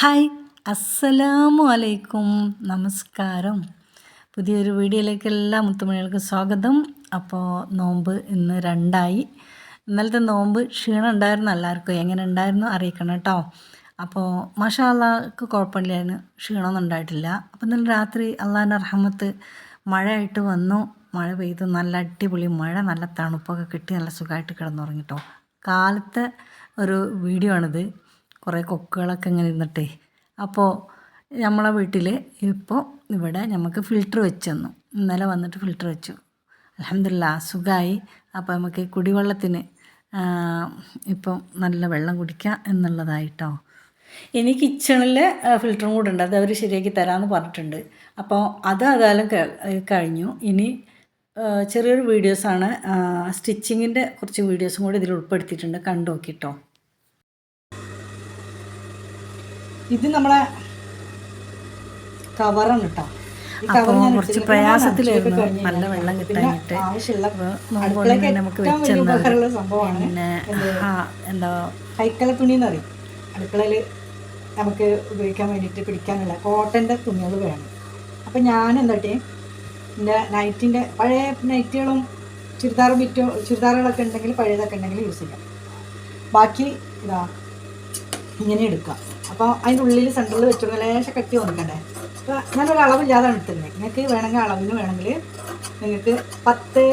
Hi അസ്സലാമു അലൈക്കും. നമസ്കാരം. പുതിയൊരു വീഡിയോയിലേക്ക് എല്ലാ മുത്തുമണികൾക്കും സ്വാഗതം. അപ്പോൾ നോമ്പ് ഇന്ന് രണ്ടായി. ഇന്നലത്തെ നോമ്പ് ക്ഷീണം ഉണ്ടായിരുന്നു എല്ലാവർക്കും. എങ്ങനെ ഉണ്ടായിരുന്നു അറിയിക്കണം കേട്ടോ. അപ്പോൾ മഷാല്ലാക്ക് കുഴപ്പമില്ലായിരുന്നു. ക്ഷീണമൊന്നും ഉണ്ടായിട്ടില്ല. അപ്പോൾ ഇന്നലെ രാത്രി അള്ളാഹിന്റെ റഹമത്ത് മഴയായിട്ട് വന്നു. മഴ പെയ്തു. നല്ല അടിപൊളി മഴ നല്ല തണുപ്പൊക്കെ കിട്ടി. നല്ല സുഖമായിട്ട് കിടന്നുറങ്ങിട്ടോ കാലത്തെ ഒരു വീഡിയോ ആണിത്. കുറേ കൊക്കുകളൊക്കെ ഇങ്ങനെ ഇരുന്നിട്ടേ. അപ്പോൾ നമ്മളെ വീട്ടിൽ ഇപ്പോൾ ഇവിടെ നമുക്ക് ഫിൽറ്റർ വെച്ച് ഇന്നലെ വന്നിട്ട് ഫിൽറ്റർ വെച്ചു. അലഹമില്ല സുഖമായി അപ്പോൾ നമുക്ക് കുടിവെള്ളത്തിന് ഇപ്പം നല്ല വെള്ളം കുടിക്കാം എന്നുള്ളതായിട്ടോ. ഇനി കിച്ചണിൽ ഫിൽറ്ററും കൂടെ ഉണ്ട്. അത് അവർ ശരിയാക്കി തരാമെന്ന് പറഞ്ഞിട്ടുണ്ട്. അപ്പോൾ അത് അതായാലും കഴിഞ്ഞു. ഇനി ചെറിയൊരു വീഡിയോസാണ്. സ്റ്റിച്ചിങ്ങിന്റെ കുറച്ച് വീഡിയോസും കൂടി ഇതിൽ ഉൾപ്പെടുത്തിയിട്ടുണ്ട്. കണ്ടു ഇത് നമ്മളെ കവറാണ് കേട്ടോ. അപ്പോൾ കുറച്ച് പ്രയാസത്തിലായിരുന്നു. നല്ല വെള്ളം കിട്ടാനിട്ട് നമുക്ക് സംഭവമാണ്. പിന്നെ എന്താ കൈക്കല തുണി എന്ന് പറയും. അടുക്കളയിൽ നമുക്ക് ഉപയോഗിക്കാൻ വേണ്ടിയിട്ട് പിടിക്കാനുള്ള കോട്ടന്റെ തുണികൾ വേണം. അപ്പം ഞാൻ എന്താട്ടെ എന്റെ നൈറ്റിന്റെ പഴയ നൈറ്റുകളും ചുരിദാർ ബിറ്റോ ചുരിദാറുകളൊക്കെ ഉണ്ടെങ്കിൽ പഴയതൊക്കെ ഉണ്ടെങ്കിൽ യൂസ് ചെയ്യാം. ബാക്കി ഇതാ ഇങ്ങനെ എടുക്കാം. അപ്പോൾ അതിന്റെ ഉള്ളിൽ സെന്ററിൽ വെച്ചോണ്ട് ലേശം കട്ടി വന്നിട്ടുണ്ടേ അപ്പോൾ ഞാനൊരു അളവില്ലാതാണ് എടുത്തിരുന്നത് നിങ്ങൾക്ക് വേണമെങ്കിൽ അളവിന് വേണമെങ്കിൽ നിങ്ങൾക്ക് പത്ത്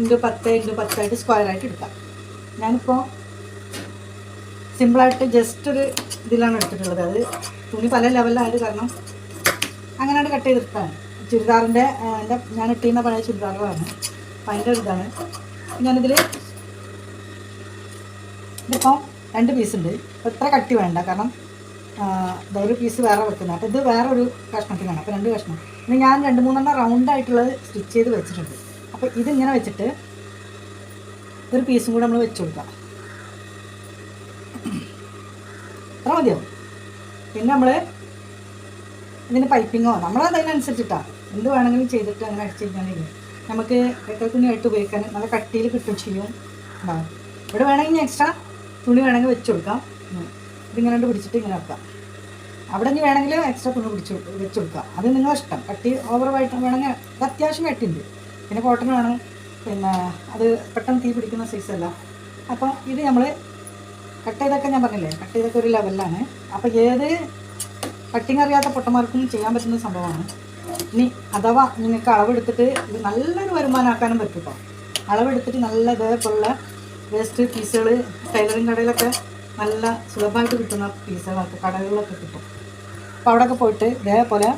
ഇന്റു പത്ത് ഇന്റു പത്തായിട്ട് സ്ക്വയറായിട്ട് എടുക്കാം. ഞാനിപ്പോൾ സിമ്പിളായിട്ട് ജസ്റ്റ് ഒരു ഇതിലാണ് എടുത്തിട്ടുള്ളത്. അത് തുണി പല ലെവലിലായത് കാരണം അങ്ങനെയാണ് കട്ട് ചെയ്തെടുത്താണ് ചുരിദാറിന്റെ എന്റെ ഞാൻ ഇട്ടിരുന്ന പഴയ ചുരിദാറുകളാണ്. അപ്പം അതിന്റെ ഇതാണ്. ഞാനിതിൽ ഇതിപ്പം രണ്ട് പീസ് ഉണ്ട്. ഇത്ര കട്ടി വേണ്ട. കാരണം ഒരു പീസ് വേറെ വെക്കുന്നത് അപ്പോൾ ഇത് വേറെ ഒരു കഷ്ണത്തിനാണ് അപ്പോൾ രണ്ട് കഷ്ണം. ഇനി ഞാൻ രണ്ട് മൂന്നെണ്ണം റൗണ്ടായിട്ടുള്ളത് സ്റ്റിച്ച് ചെയ്ത് വെച്ചിട്ടുണ്ട്. അപ്പോൾ ഇതിങ്ങനെ വെച്ചിട്ട് ഒരു പീസും കൂടെ നമ്മൾ വെച്ച് കൊടുക്കാം. അത്ര മതിയാവും പിന്നെ നമ്മൾ ഇതിന് പൈപ്പിങ്ങോ നമ്മളതിനനുസരിച്ചിട്ടാണ് എന്ത് വേണമെങ്കിലും ചെയ്തിട്ട് അങ്ങനെ അടിച്ചു കഴിഞ്ഞാൽ നമുക്ക് എത്ര തുണിയായിട്ട് ഉപയോഗിക്കാൻ നല്ല കട്ടിയിൽ കിട്ടും ചെയ്യും. ഇവിടെ വേണമെങ്കിൽ എക്സ്ട്രാ തുണി വേണമെങ്കിൽ വെച്ച് കൊടുക്കാം. ഇതിങ്ങനെ പിടിച്ചിട്ട് ഇങ്ങനെ വെക്കാം. അവിടെ നിന്ന് വേണമെങ്കിൽ എക്സ്ട്രാ തുണി പിടിച്ച് വെച്ച് കൊടുക്കുക അത് നിങ്ങളെ ഇഷ്ടം. കട്ടി ഓവറായിട്ട് വേണമെങ്കിൽ അത് അത്യാവശ്യം കട്ടിയുണ്ട് പിന്നെ കോട്ടൺ വേണം. പിന്നെ അത് പെട്ടെന്ന് തീ പിടിക്കുന്ന സൈസല്ല അപ്പോൾ ഇത് നമ്മൾ കട്ട് ചെയ്തൊക്കെ ഞാൻ പറഞ്ഞില്ലേ? കട്ട് ചെയ്തൊക്കെ ഒരു ലെവലിലാണ് അപ്പോൾ ഏത് കട്ടിങ് അറിയാത്ത പൊട്ടന്മാർക്കും ചെയ്യാൻ പറ്റുന്ന സംഭവമാണ്. ഇനി അഥവാ നിങ്ങൾക്ക് അളവെടുത്തിട്ട് ഇത് നല്ലൊരു വരുമാനമാക്കാനും പറ്റും കേട്ടോ അളവെടുത്തിട്ട് നല്ല ഇതേപോലുള്ള വേസ്റ്റ് പീസുകൾ ടൈലറിങ് കടയിലൊക്കെ നല്ല സുലഭമായിട്ട് കിട്ടുന്ന പീസുകളൊക്കെ കടകളിലൊക്കെ കിട്ടും. അപ്പോൾ അവിടെയൊക്കെ പോയിട്ട് ഇതേപോലെ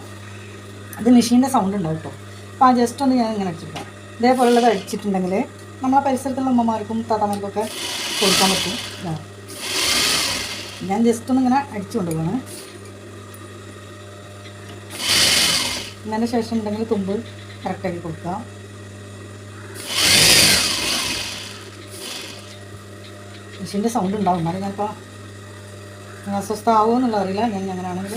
അത് മെഷീന്റെ സൗണ്ട് ഉണ്ടാവും കേട്ടോ അപ്പോൾ ആ ജസ്റ്റ് ഒന്ന് ഞാൻ ഇങ്ങനെ അടിച്ചിട്ടാണ് ഇതേപോലുള്ളത് അടിച്ചിട്ടുണ്ടെങ്കിൽ നമ്മളെ പരിസരത്തുള്ള അമ്മമാർക്കും താത്താമാർക്കൊക്കെ കൊടുക്കാൻ പറ്റും. ഞാൻ ജസ്റ്റ് ഒന്ന് ഇങ്ങനെ അടിച്ചു കൊണ്ടുപോകണം എന്നതിന് ശേഷം ഉണ്ടെങ്കിൽ തുമ്പ് കറക്റ്റാക്കി കൊടുക്കുക മെഷീന്റെ സൗണ്ട് ഉണ്ടാവും. അത് ഞാനിപ്പോൾ അസ്വസ്ഥ ആവുമോ എന്നുള്ള അറിയില്ല. ഞാൻ അങ്ങനെയാണെങ്കിൽ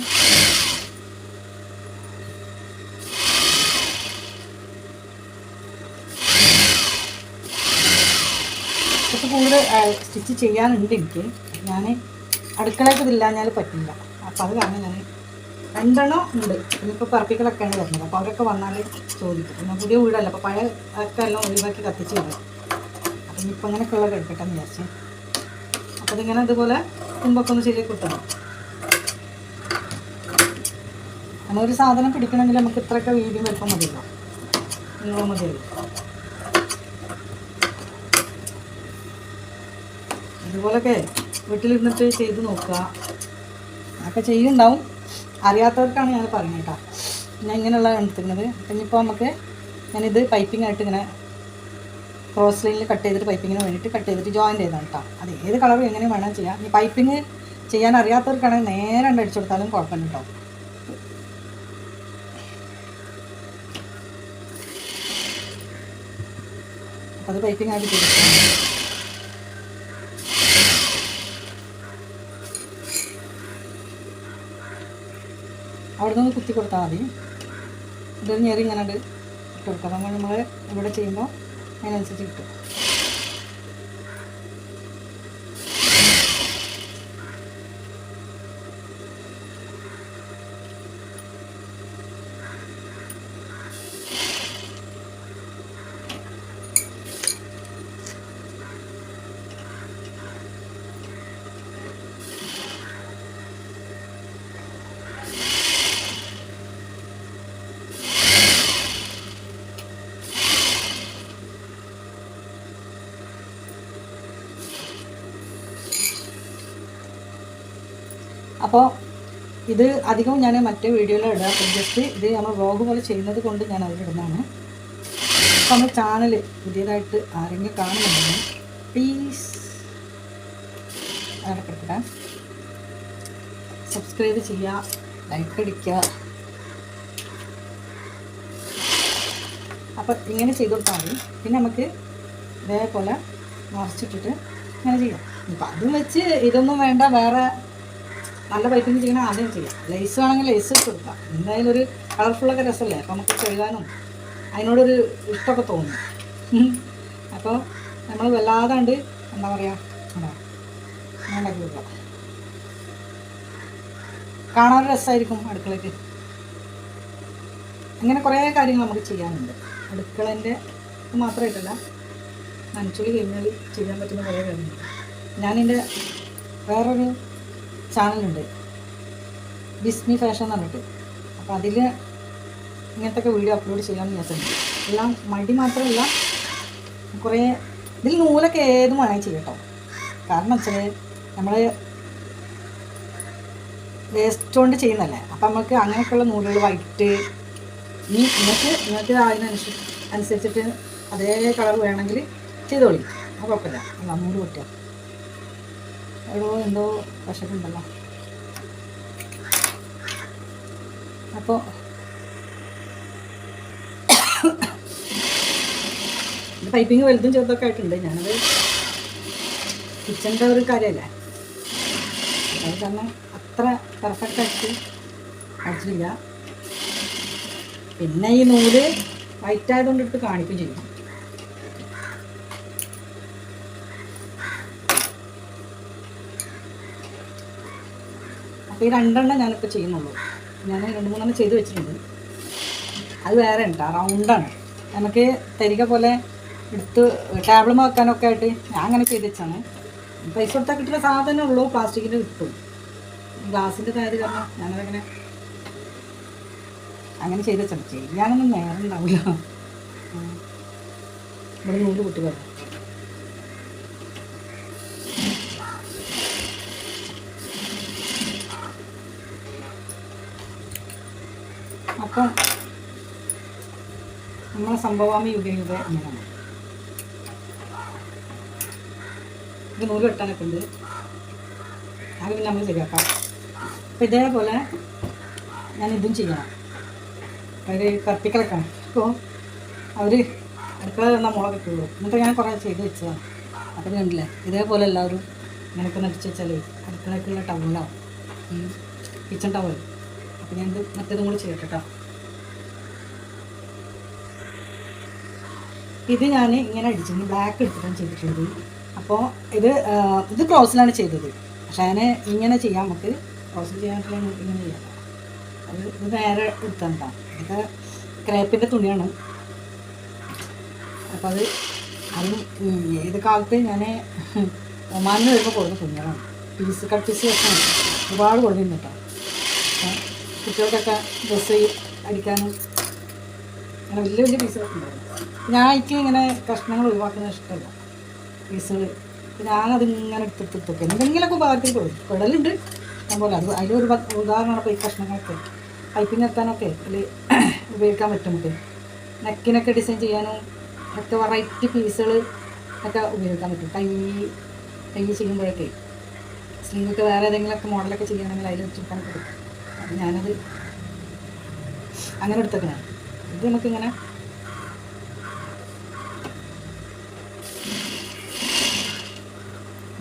കുറച്ച് കൂടുതൽ സ്റ്റിച്ച് ചെയ്യാനുണ്ട് എനിക്ക്. ഞാൻ അടുക്കളയ്ക്ക് ഇതില്ലാഞ്ഞാൽ പറ്റില്ല. അപ്പം അത് കാരണം ഞാൻ രണ്ടെണ്ണം ഉണ്ട്. ഇനിയിപ്പോൾ പറപ്പിക്കലൊക്കെയാണ് വരുന്നത്. അപ്പോൾ അവരൊക്കെ വന്നാൽ ചോദിക്കും. പിന്നെ പുതിയ വീടല്ല അപ്പോൾ പഴയ ഒക്കെ എല്ലാം ഒഴിവാക്കി കത്തിച്ച് വിടും അപ്പം ഇനിയിപ്പോൾ അങ്ങനെയൊക്കെയുള്ള എടുക്കട്ടെ എന്ന് വിചാരിച്ചു. അപ്പോൾ ഇതിങ്ങനെ ഇതുപോലെ തുമ്പൊക്കെ ഒന്ന് ശരിയാക്കി കിട്ടണം ഒരു സാധനം പിടിക്കണമെങ്കിൽ നമുക്ക് ഇത്രയൊക്കെ വീതി വലിപ്പം മതിയല്ലോ. നീളം മതിയല്ലോ. ഇതുപോലൊക്കെ വീട്ടിലിരുന്നിട്ട് ചെയ്ത് നോക്കുക. അതൊക്കെ ചെയ്യുന്നുണ്ടാവും. അറിയാത്തവർക്കാണ് ഞാൻ പറയുന്നത് കേട്ടോ. ഞാൻ ഇങ്ങനെയുള്ള എടുത്തിരുന്നത് ഇനിയിപ്പോൾ നമുക്ക് ഞാനിത് പൈപ്പിംഗ് ആയിട്ട് ഇങ്ങനെ ക്രോസ് ലൈനിൽ കട്ട് ചെയ്തിട്ട് പൈപ്പിങ്ങിന് വേണ്ടിയിട്ട് കട്ട് ചെയ്തിട്ട് ജോയിൻ ചെയ്താണ് കേട്ടോ അത് ഏത് കളറും എങ്ങനെ വേണം ചെയ്യാം. ഈ പൈപ്പിങ് ചെയ്യാൻ അറിയാത്തവർക്കാണെങ്കിൽ നേരെ അടിച്ചു കൊടുത്താലും കുഴപ്പമില്ല കേട്ടോ അത് പൈപ്പിംഗ് ആയിട്ട് ചെയ്തിട്ടുണ്ട് അവിടെ നിന്ന് കുത്തി കൊടുത്താൽ മതി. ഇതൊരു ഞെറി ഇങ്ങനെ ഇട്ട് കൊടുക്കാം. നമ്മൾ നമ്മൾ ഇവിടെ ചെയ്യുമ്പോൾ അതിനനുസരിച്ച് കിട്ടും. അപ്പോൾ ഇത് അധികവും ഞാൻ മറ്റേ വീഡിയോയിൽ ഇടാം. ജസ്റ്റ് ഇത് നമ്മൾ വ്ളോഗ് പോലെ ചെയ്യുന്നത് കൊണ്ട് ഞാൻ അതിലിടുന്നതാണ് അപ്പോൾ നമ്മുടെ ചാനൽ പുതിയതായിട്ട് ആരെങ്കിലും കാണുന്നുണ്ടെങ്കിൽ പ്ലീസ് അടക്കെടുക്കട്ടെ സബ്സ്ക്രൈബ് ചെയ്യുക ലൈക്ക് അടിക്കുക അപ്പോൾ ഇങ്ങനെ ചെയ്ത് കൊടുത്താൽ മതി. പിന്നെ നമുക്ക് ഇതേപോലെ മറിച്ചിട്ടിട്ട് ഇങ്ങനെ ചെയ്യാം. അപ്പം അതും വെച്ച് ഇതൊന്നും വേണ്ട വേറെ നല്ല പൈപ്പിങ് ചെയ്യണ ആദ്യം ചെയ്യാം. ലേസ് ആണെങ്കിൽ ലേസ് ഇട്ട് കൊടുക്കാം. എന്തായാലും ഒരു കളർഫുള്ളൊക്കെ രസമല്ലേ? അപ്പോൾ നമുക്ക് കഴുകാനും അതിനോടൊരു ഇഷ്ടമൊക്കെ തോന്നും. അപ്പോൾ നമ്മൾ വല്ലാതാണ്ട് എന്താ പറയുക ഉണ്ടാക്കി കൊടുക്കാം കാണാൻ രസമായിരിക്കും അടുക്കളയ്ക്ക്. അങ്ങനെ കുറേ കാര്യങ്ങൾ നമുക്ക് ചെയ്യാനുണ്ട്. അടുക്കളന്റെ മാത്രമായിട്ടല്ല നനച്ചുള്ളി കഴിഞ്ഞാൽ ചെയ്യാൻ പറ്റുന്ന കുറേ കാര്യങ്ങൾ ഞാനെന്റെ വേറൊരു ചാനലുണ്ട്. ബിസ്മി ഫാഷൻ എന്ന് പറഞ്ഞിട്ട്. അപ്പോൾ അതിൽ ഇങ്ങനത്തെ വീഡിയോ അപ്ലോഡ് ചെയ്യാമെന്ന് വിചാരിച്ചിട്ടുണ്ട്. എല്ലാം മടി മാത്രമല്ല കുറേ ഇതിൽ നൂലൊക്കെ ഏതും വേണമെങ്കിൽ ചെയ്യട്ടോ കാരണം വെച്ചാൽ നമ്മൾ വേസ്റ്റ് കൊണ്ട് ചെയ്യുന്നതല്ലേ. അപ്പം നമുക്ക് അങ്ങനെയൊക്കെയുള്ള നൂലുകൾ വൈറ്റ് ഇനി നിങ്ങൾക്ക് നിങ്ങൾക്ക് അതിനനുസരിച്ച് അനുസരിച്ചിട്ട് അതേ കളർ വേണമെങ്കിൽ ചെയ്തോളി. അത് കുഴപ്പമില്ല. നൂൽ പറ്റുക. എവിടെയോ എന്തോ വിശപ്പുണ്ടല്ലോ. അപ്പോൾ പൈപ്പിങ് വലുതും ചെറുതൊക്കെ ആയിട്ടുണ്ട്. ഞാനത് കിച്ചന്റെ ഒരു കാര്യമല്ലേ? അത് കാരണം അത്ര പെർഫെക്റ്റ് ആയിട്ട് അടിച്ചില്ല പിന്നെ ഈ നൂൽ വൈറ്റ് ആയതുകൊണ്ട് ഇട്ട് കാണിക്കുകയും ചെയ്യും അപ്പോൾ ഈ രണ്ടെണ്ണം ഞാനിപ്പോൾ ചെയ്യുന്നുള്ളൂ. ഞാൻ രണ്ട് മൂന്നെണ്ണം ചെയ്ത് വെച്ചിട്ടുണ്ട്. അത് വേറെ ഉണ്ട് റൗണ്ടാണ് നമുക്ക് തരിക പോലെ എടുത്ത് ടേബിൾ വെക്കാനൊക്കെ ആയിട്ട് ഞാൻ അങ്ങനെ ചെയ്ത് വെച്ചാണ്. പൈസ കൊടുത്താൽ കിട്ടുന്ന സാധനമേ ഉള്ളൂ പ്ലാസ്റ്റിക്കിന്റെ കിട്ടും. ഗ്ലാസിന്റെ തയ്യാറ് കാരണം ഞാനതങ്ങനെ അങ്ങനെ ചെയ്ത് വെച്ചാൽ ചെയ്യാനൊന്നും നേരം ഉണ്ടാവില്ല. ഇവിടെ നൂൽ കുട്ടികളാണ് അപ്പം നമ്മളെ സംഭവാമി യുഗ യുഗ അങ്ങനെയാണ് ഇത് നൂൽ വെട്ടാനൊക്കെ ഉണ്ട് അത് പിന്നെ നമ്മൾ ശരിയാക്കാം. അപ്പം ഇതേപോലെ ഞാൻ ഇതും ചെയ്യണം. അവർ കത്തിക്കളൊക്കെ അപ്പോൾ അവർ അടുക്കള തന്ന മുളക് ഇട്ടുള്ളൂ എന്നിട്ട് ഞാൻ കുറേ ചെയ്ത് വെച്ചതാണ്. അപ്പം കണ്ടില്ലേ? ഇതേപോലെ എല്ലാവരും ഇങ്ങനെയൊക്കെ നടിച്ച് വെച്ചാൽ അടുക്കളക്കുള്ള ടവലാവും കിച്ചൺ ടവൽ അപ്പം ഞാൻ മറ്റേതും കൂടി ചെയ്യട്ടെ ഇത് ഞാൻ ഇങ്ങനെ അടിച്ചിട്ടുണ്ട് ബ്ലാക്ക് എടുത്തിട്ടാണ് ചെയ്തിട്ടുണ്ട് അപ്പോൾ ഇത് ഇത് ക്രോസിലാണ് ചെയ്തത്. പക്ഷേ ഞാൻ ഇങ്ങനെ ചെയ്യാം നമുക്ക് ക്രോസിൽ ചെയ്യാനുള്ള ഇങ്ങനെ ചെയ്യാം. അത് ഇത് നേരെ എടുത്താൽ ഇത് ക്രേപ്പിന്റെ തുണിയാണ്. അപ്പോൾ അത് അത് ഏത് കാലത്ത് ഞാൻ ഒമാനിൽ വരുമ്പോൾ കൊടുത്ത തുണികളാണ്. പീസ് കട്ട് പീസ് വെക്കണം ഒരുപാട് കൊടുക്കുന്നുണ്ട് കേട്ടോ കുട്ടികൾക്കൊക്കെ ഡ്രസ്സ് അടിക്കാനും അങ്ങനെ വലിയ വലിയ പീസുകളൊക്കെ ഉണ്ടായിരുന്നു. ഞാൻ എനിക്ക് ഇങ്ങനെ കഷ്ണങ്ങൾ ഒഴിവാക്കുന്നത് ഇഷ്ടമല്ല. പീസുകൾ ഞാനത് ഇങ്ങനെ എടുത്തെടുത്തൊക്കെ എന്തെങ്കിലുമൊക്കെ ഉപകാരത്തിൽ കൊടുക്കും കുഴലുണ്ട് അതുപോലെ അത് അതിലൊരു ഉദാഹരണമാണ് ഇപ്പോൾ ഈ കഷ്ണങ്ങളൊക്കെ. പൈപ്പിനെത്താനൊക്കെ അതിൽ ഉപയോഗിക്കാൻ പറ്റും നെക്കിനൊക്കെ ഡിസൈൻ ചെയ്യാനും ഒക്കെ വെറൈറ്റി പീസുകൾ ഒക്കെ ഉപയോഗിക്കാൻ പറ്റും. കൈ കൈ ചെയ്യുമ്പോഴൊക്കെ. സ്ലീവൊക്കെ വേറെ ഏതെങ്കിലുമൊക്കെ മോഡലൊക്കെ ചെയ്യുകയാണെങ്കിൽ അതിൽ വെച്ചിട്ടാണ് പറ്റും. ഞാനത് അങ്ങനെ എടുത്തേക്കണേ. ഇത് നമുക്കിങ്ങനെ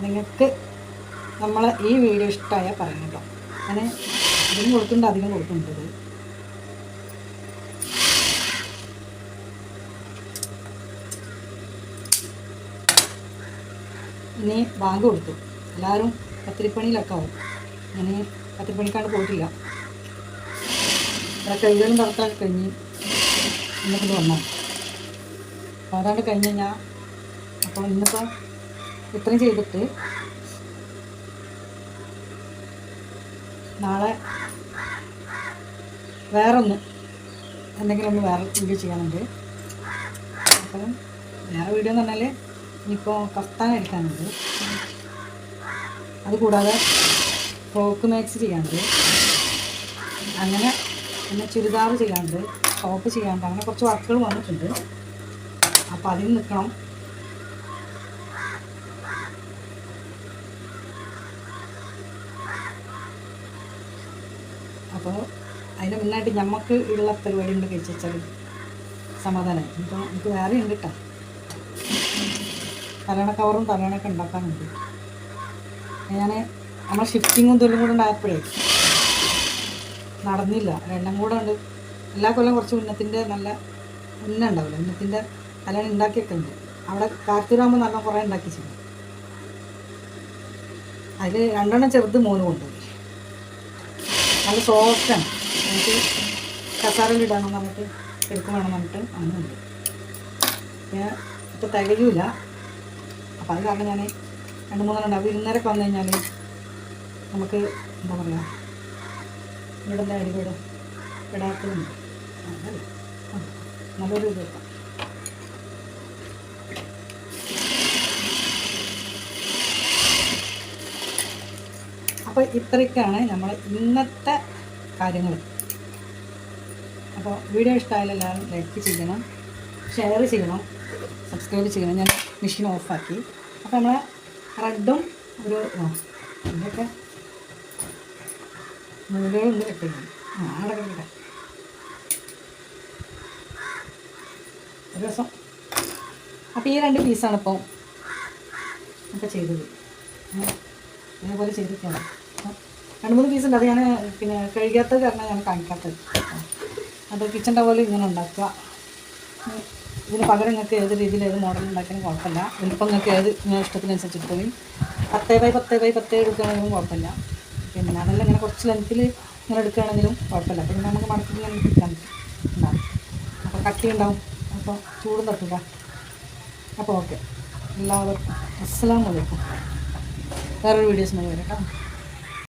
നിങ്ങൾക്ക് നമ്മൾ ഈ വീഡിയോ ഇഷ്ടമായാൽ പറയണം കേട്ടോ. അങ്ങനെ ഇതിനും കൊടുക്കുന്നുണ്ട് അധികം കൊടുക്കുന്നുണ്ട് ഇനി ബാങ്ക് കൊടുത്തു. എല്ലാവരും പത്തിരിപ്പണിയിലൊക്കെ ആവും. ഞാൻ പത്തിരിപ്പണിക്കാണ്ട് പോയിട്ടില്ല. കൈകളും തറത്തൊക്കെ കഴിഞ്ഞ് ഇന്നിപ്പോൾ വന്നാൽ അതാണ് കഴിഞ്ഞ് ഞാൻ. അപ്പോൾ ഇന്നിപ്പോൾ ഇത്രയും ചെയ്തിട്ട് നാളെ വേറൊന്ന് എന്തെങ്കിലും ഒന്ന് വേറെ വീഡിയോ ചെയ്യാനുണ്ട്. അപ്പം വേറെ വീഡിയോ എന്ന് പറഞ്ഞാൽ ഇനിയിപ്പോൾ കഫ്താൻ എടുക്കാനുണ്ട്. അതുകൂടാതെ ഫ്രോക്ക് മാക്സ് ചെയ്യാനുണ്ട്. അങ്ങനെ പിന്നെ ചുരിദാർ ചെയ്യാണ്ട് ടോപ്പ് ചെയ്യാണ്ട് അങ്ങനെ കുറച്ച് വർക്കുകൾ വന്നിട്ടുണ്ട്. അപ്പോൾ അതിൽ നിൽക്കണം. അപ്പോൾ അതിന് മുന്നായിട്ട് ഞമ്മക്ക് ഉള്ള പരിപാടി ഉണ്ട് കഴിച്ച് വെച്ചാൽ സമാധാനമായി ഇപ്പോൾ നമുക്ക് വേറെ ഉണ്ട് കേട്ടോ തലയണ കവറും തലേണൊക്കെ ഉണ്ടാക്കാനുണ്ട്. ഞാൻ നമ്മളെ ഷിഫ്റ്റിങ്ങും തൊല്ലും കൂടെ ഉണ്ടായപ്പോഴേ നടന്നില്ല. രണ്ടും കൂടെ ഉണ്ട്. എല്ലാ കൊല്ലം കുറച്ച് ഉന്നത്തിന്റെ നല്ല ഉന്ന ഉണ്ടാവില്ല? ഉന്നത്തിന്റെ നല്ലോണം ഉണ്ടാക്കിയൊക്കെ ഉണ്ട്. അവിടെ കാർത്തിരാകുമ്പോൾ നല്ല കുറേ ഉണ്ടാക്കി ചെയ്യും. അതിൽ രണ്ടെണ്ണം ചെറുത് മൂന്ന് കൊണ്ടുപോയി. നല്ല സോഫ്റ്റാണ് നമുക്ക് കസാരയിൽ ഇടാനും നമുക്ക് എടുക്കും വേണം പറഞ്ഞിട്ട് അങ്ങനെയുണ്ട് പിന്നെ ഇപ്പോൾ തികയൂല. അപ്പം അത് കാരണം ഞാൻ രണ്ട് മൂന്നെണ്ണം ഉണ്ട് അപ്പോൾ ഇന്നേരൊക്കെ വന്നു കഴിഞ്ഞാൽ നമുക്ക് എന്താ പറയുക ഇവിടെ അരികോട് ഇടാത്തതുണ്ട്. ആ, നല്ലൊരു ഇത്. അപ്പോൾ ഇത്രയ്ക്കാണ് നമ്മൾ ഇന്നത്തെ കാര്യങ്ങൾ. അപ്പോൾ വീഡിയോ ഇഷ്ടമായാലും എല്ലാവരും ലൈക്ക് ചെയ്യണം ഷെയർ ചെയ്യണം സബ്സ്ക്രൈബ് ചെയ്യണം. ഞാൻ മെഷീൻ ഓഫാക്കി. അപ്പോൾ നമ്മൾ റെഡും ഒരു ഇതൊക്കെ കെട്ടിട്ടെ ഒരു അപ്പോൾ ഈ രണ്ട് പീസാണ് ഇപ്പോൾ ഒക്കെ ചെയ്തത്. ഇതേപോലെ ചെയ്തിട്ടാണ് രണ്ട് മൂന്ന് പീസുണ്ട് അത് ഞാൻ പിന്നെ കഴുകാത്തത് കാരണം ഞാൻ കാണിക്കാത്തത്. അത് കിച്ചൺ ടവൽ ഇങ്ങനെ ഉണ്ടാക്കുക. ഇതിന് പകരം നിങ്ങൾക്ക് ഏത് രീതിയിൽ ഏത് മോഡൽ ഉണ്ടാക്കിയാലും കുഴപ്പമില്ല. വലിപ്പം നിങ്ങൾക്ക് ഏത് ഇഷ്ടത്തിനനുസരിച്ച് എടുത്തോളി പത്തേ ബൈ പത്തേ ബൈ പത്തേ എടുക്കുകയാണെങ്കിലും കുഴപ്പമില്ല. പിന്നെ അതല്ല ഇങ്ങനെ കുറച്ച് ലെങ്ത്തിൽ ഇങ്ങനെ എടുക്കുകയാണെങ്കിലും കുഴപ്പമില്ല. പിന്നെ നമുക്ക് മടക്കി ഇങ്ങനെ കിട്ടാൻ ഉണ്ടാവും. അപ്പോൾ കട്ടി ഉണ്ടാവും. അപ്പോൾ ചൂടും തട്ടില്ല അപ്പോൾ ഓക്കെ എല്ലാവർക്കും. അസ്സാം അലൈക്കും. വേറൊരു വീഡിയോസ് വരാം കേട്ടോ.